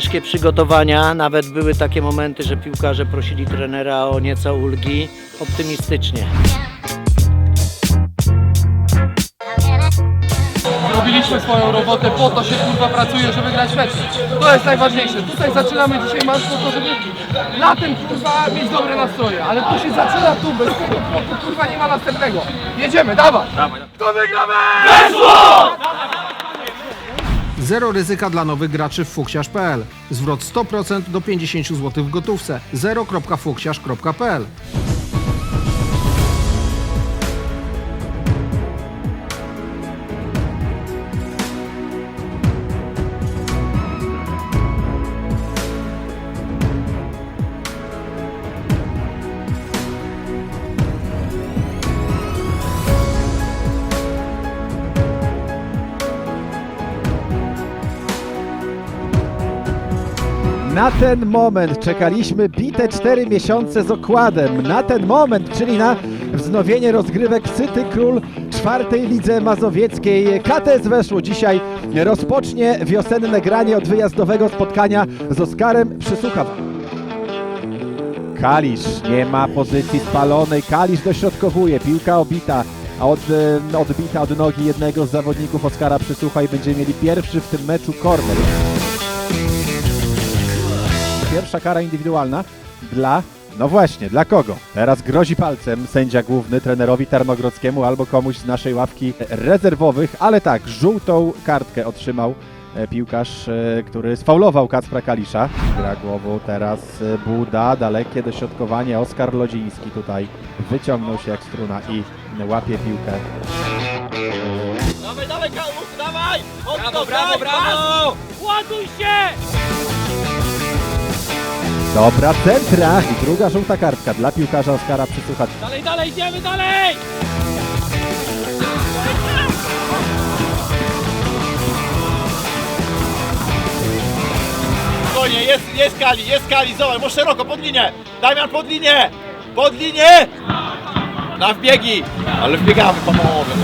Ciężkie przygotowania, nawet były takie momenty, że piłkarze prosili trenera o nieco ulgi. Optymistycznie. Robiliśmy swoją robotę, po to się kurwa pracuje, żeby grać mecz. To jest najważniejsze. Tutaj zaczynamy dzisiaj marsz po to, żeby latem kurwa mieć dobre nastroje, ale tu się zaczyna tu, bez tego to kurwa nie ma następnego. Jedziemy, dawaj! To wygramy! Zero ryzyka dla nowych graczy w fuksiarz.pl. Zwrot 100% do 50 zł w gotówce. zero.fuksiarz.pl Na ten moment czekaliśmy bite 4 miesiące z okładem. Na ten moment, czyli na wznowienie rozgrywek Syty Król czwartej lidze mazowieckiej. KTS weszło dzisiaj rozpocznie wiosenne granie od wyjazdowego spotkania z Oskarem Przysłucha. Kalisz nie ma pozycji spalonej. Kalisz dośrodkowuje. Piłka obita. Od, odbita od nogi jednego z zawodników Oskara Przysłucha i będziemy mieli pierwszy w tym meczu korner. Pierwsza kara indywidualna dla, no właśnie, dla kogo? Teraz grozi palcem sędzia główny trenerowi Tarnogrodzkiemu albo komuś z naszej ławki rezerwowych, ale tak, żółtą kartkę otrzymał e, piłkarz, e, który sfaulował Kacpra Kalisza. Gra głową teraz e, Buda, dalekie dośrodkowanie, Oskar Lodziński tutaj wyciągnął się jak struna i łapie piłkę. Dawaj, dawaj, Kalmuk, dawaj! Brawo, brawo, brawo! Ładuj się! Dobra centra i druga żółta kartka dla piłkarza Oskara Przysłucha. Dalej, dalej, idziemy dalej! Spokojnie, jest, jest Kali, jest Kali, zobacz, może szeroko, pod linię! Damian, pod linię! Pod linię! Na wbiegi! Ale wbiegamy pomałowym.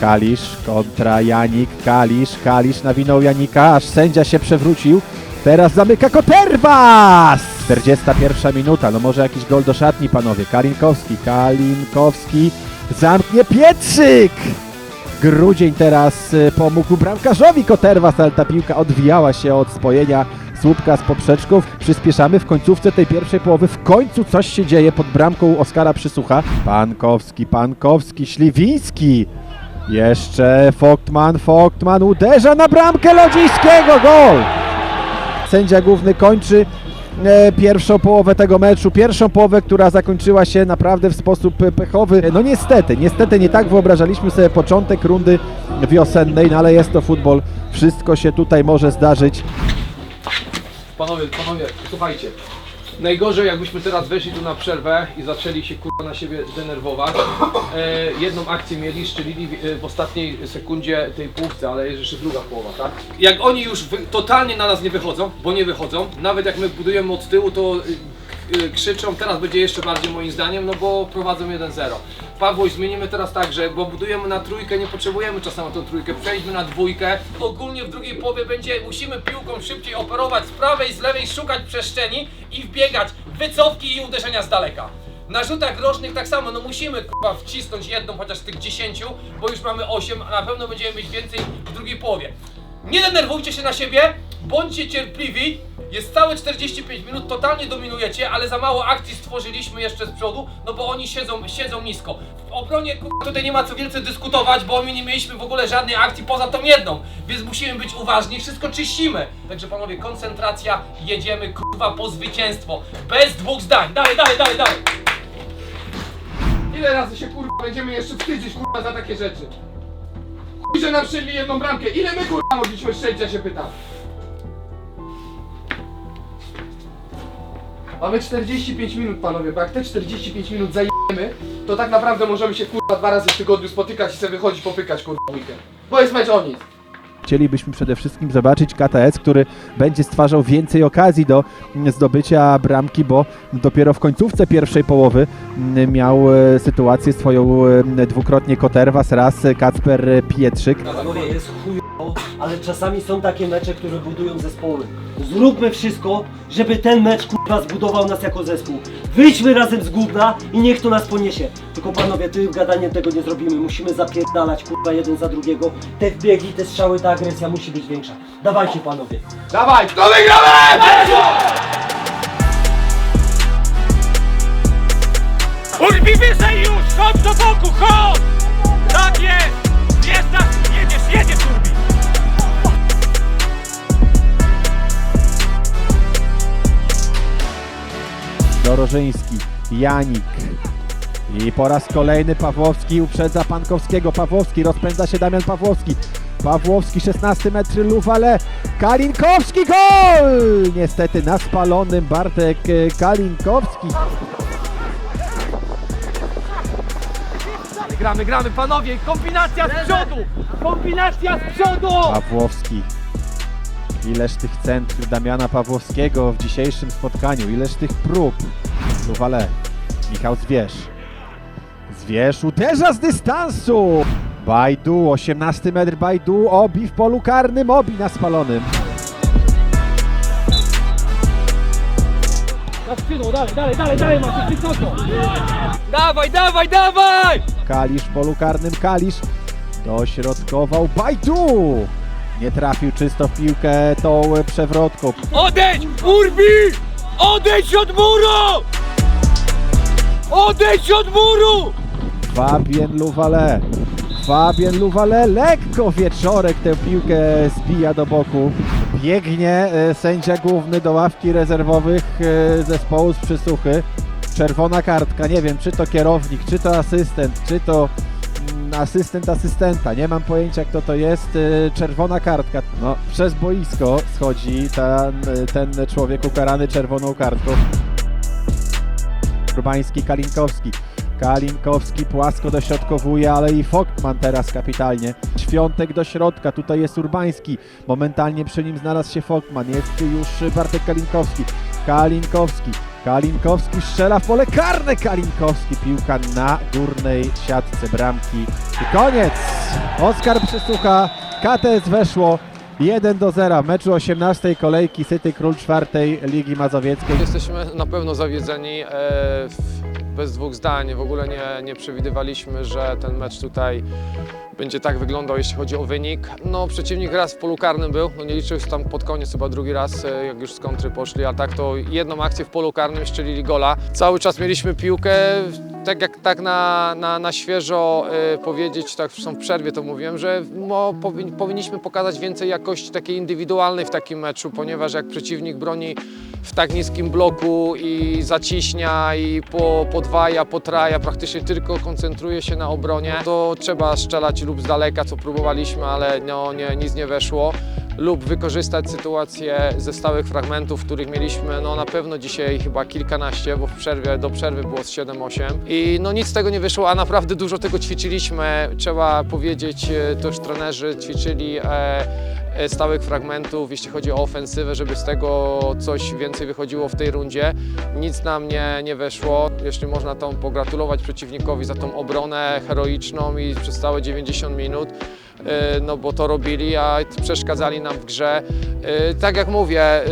Kalisz kontra Janik, Kalisz, Kalisz nawinął Janika, aż sędzia się przewrócił. Teraz zamyka Koterwas! 41 minuta, no może jakiś gol do szatni panowie. Kalinkowski, Kalinkowski zamknie Pietrzyk! Grudzień teraz y, pomógł bramkarzowi Koterwas, ale ta piłka odwijała się od spojenia słupka z poprzeczką. Przyspieszamy w końcówce tej pierwszej połowy. W końcu coś się dzieje pod bramką Oskara Przysłucha. Pankowski, Pankowski, Śliwiński. Jeszcze Fogtman, Fogtman uderza na bramkę Lodzińskiego, gol! Sędzia główny kończy e, pierwszą połowę tego meczu, pierwszą połowę, która zakończyła się naprawdę w sposób pechowy. No niestety, niestety nie tak wyobrażaliśmy sobie początek rundy wiosennej, no ale jest to futbol, wszystko się tutaj może zdarzyć. Panowie, panowie, słuchajcie. Najgorzej jakbyśmy teraz weszli tu na przerwę i zaczęli się kurwa na siebie denerwować. E, jedną akcję mieli, szczelili w, e, w ostatniej sekundzie tej połówce, ale jest jeszcze druga połowa, tak? Jak oni już wy, totalnie na nas nie wychodzą, bo nie wychodzą, nawet jak my budujemy od tyłu, to krzyczą, teraz będzie jeszcze bardziej moim zdaniem, no bo prowadzą 1-0. Pawłoś, zmienimy teraz tak, że bo budujemy na trójkę, nie potrzebujemy czasem tą trójkę, przejdźmy na dwójkę. Ogólnie w drugiej połowie będzie, musimy piłką szybciej operować z prawej, z lewej, szukać przestrzeni i wbiegać, wycofki i uderzenia z daleka. Na rzutach rocznych tak samo, no musimy kurwa wcisnąć jedną chociaż z tych 10, bo już mamy 8, a na pewno będziemy mieć więcej w drugiej połowie. Nie denerwujcie się na siebie, bądźcie cierpliwi. Jest całe 45 minut, totalnie dominujecie, ale za mało akcji stworzyliśmy jeszcze z przodu, no bo oni siedzą, siedzą nisko. W obronie tutaj nie ma co wielce dyskutować, bo my nie mieliśmy w ogóle żadnej akcji poza tą jedną, więc musimy być uważni, wszystko czyścimy. Także panowie, koncentracja, jedziemy kurwa po zwycięstwo, bez dwóch zdań. Dalej, dalej, dalej, dalej. Ile razy się kurwa będziemy jeszcze wstydzić kurwa za takie rzeczy? Chuj, że nam jedną bramkę. Ile my kurwa mogliśmy ja się pytam. Mamy 45 minut, panowie, bo jak te 45 minut zajemy, to tak naprawdę możemy się kurwa dwa razy w tygodniu spotykać i sobie wychodzić popykać kurwa weekend. Bo jest mecz o nic. Chcielibyśmy przede wszystkim zobaczyć KTS, który będzie stwarzał więcej okazji do zdobycia bramki, bo dopiero w końcówce pierwszej połowy mm, miał e, sytuację swoją e, dwukrotnie Koterwas, raz Kacper Pietrzyk. Panowie, jest chujowo, ale czasami są takie mecze, które budują zespoły. Zróbmy wszystko, żeby ten mecz kurwa zbudował nas jako zespół. Wyjdźmy razem z gówna i niech to nas poniesie. Tylko panowie, ty gadaniem tego nie zrobimy. Musimy zapierdalać kurwa jeden za drugiego. Te wbiegi, te strzały, ta agresja musi być większa. Dawajcie panowie. Dawaj, to wygramy! Urbi wyżej już! Chodź do boku, chodź! Tak jest! Wjeżdżasz, jedziesz, jedziesz Urbi! Dorożyński, Janik. I po raz kolejny Pawłowski uprzedza Pankowskiego. Pawłowski, rozpędza się Damian Pawłowski. Pawłowski, 16 metry, Luwale. Kalinkowski, gol! Niestety na spalonym Bartek e, Kalinkowski. Gramy, gramy, panowie! Kombinacja z przodu! Kombinacja z przodu! Pawłowski. Ileż tych centrów Damiana Pawłowskiego w dzisiejszym spotkaniu, ileż tych prób. Luwale, Michał Zwierz. Zwierz uderza z dystansu. Bajdu, 18 metr Bajdu, Obi w polu karnym, Obi na spalonym. Dawaj, dawaj, dawaj! Kalisz w polu karnym, Kalisz dośrodkował Bajdu. Nie trafił czysto w piłkę tą przewrotką. Odejdź! Urbi! Odejdź od muru! Odejdź od muru! Fabien Luwale. Fabien Luwale lekko wieczorek tę piłkę zbija do boku. Biegnie e, sędzia główny do ławki rezerwowych e, zespołu z Przysuchy. Czerwona kartka, nie wiem czy to kierownik, czy to asystent, czy to asystent asystenta, nie mam pojęcia kto to jest. E, Czerwona kartka. No, przez boisko schodzi ten, ten człowiek ukarany czerwoną kartką. Urbański, Kalinkowski. Kalinkowski płasko dośrodkowuje, ale i Fokman teraz kapitalnie. Świątek do środka, tutaj jest Urbański. Momentalnie przy nim znalazł się Fokman. Jest już Bartek Kalinkowski. Kalinkowski. Kalinkowski strzela w pole karne. Kalinkowski. Piłka na górnej siatce bramki. I koniec. Oskar przysłucha. KTS weszło. 1 do 0 w meczu 18 kolejki Syty Król czwartej Ligi Mazowieckiej. Jesteśmy na pewno zawiedzeni, e, w- bez dwóch zdań. W ogóle nie, nie przewidywaliśmy, że ten mecz tutaj będzie tak wyglądał, jeśli chodzi o wynik. No, przeciwnik raz w polu karnym był, no nie liczył się tam pod koniec chyba drugi raz, e, jak już z kontry poszli, a tak to jedną akcję w polu karnym strzelili gola. Cały czas mieliśmy piłkę, tak jak tak na, na, na świeżo e, powiedzieć, tak w przerwie to mówiłem, że no, powin, powinniśmy pokazać więcej jakości takiej indywidualnej w takim meczu, ponieważ jak przeciwnik broni w tak niskim bloku i zaciśnia i po, podwaja, potraja, praktycznie tylko koncentruje się na obronie, to trzeba strzelać lub z daleka, co próbowaliśmy, ale no, nie, nic nie weszło. Lub wykorzystać sytuację ze stałych fragmentów, których mieliśmy no na pewno dzisiaj chyba kilkanaście, bo w przerwie, do przerwy było z 7-8 i no nic z tego nie wyszło, a naprawdę dużo tego ćwiczyliśmy, trzeba powiedzieć, e, też trenerzy ćwiczyli e, stałych fragmentów, jeśli chodzi o ofensywę, żeby z tego coś więcej wychodziło w tej rundzie. Nic nam nie, nie weszło. Jeśli można tą pogratulować przeciwnikowi za tą obronę heroiczną i przez całe 90 minut. E, no bo to robili, a przeszkadzali nam w grze. E, Tak jak mówię, e,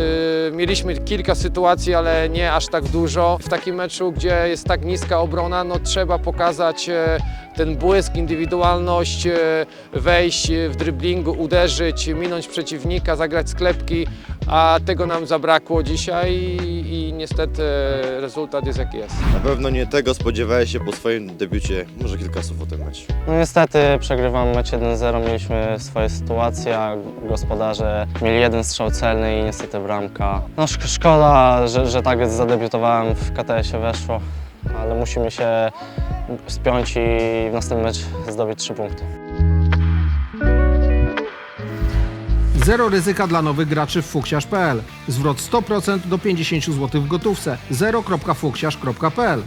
mieliśmy kilka sytuacji, ale nie aż tak dużo. W takim meczu, gdzie jest tak niska obrona, no trzeba pokazać e, ten błysk, indywidualność, e, wejść w driblingu, uderzyć, minąć przeciwnika, zagrać sklepki, a tego nam zabrakło dzisiaj i, i niestety rezultat jest jaki jest. Na pewno nie tego spodziewałeś się po swoim debiucie. Może kilka słów o tym meczu. No niestety przegrywamy mecz 1-0, mieliśmy swoje sytuacje, a gospodarze mieli jeden strzał celny i niestety bramka. No szk- szkoda, że, że tak zadebiutowałem w KTS-ie weszło, ale musimy się spiąć i w następnym mecz zdobyć trzy punkty. Zero ryzyka dla nowych graczy w fuksiarz.pl. Zwrot 100% do 50 zł w gotówce. zero.fuksiarz.pl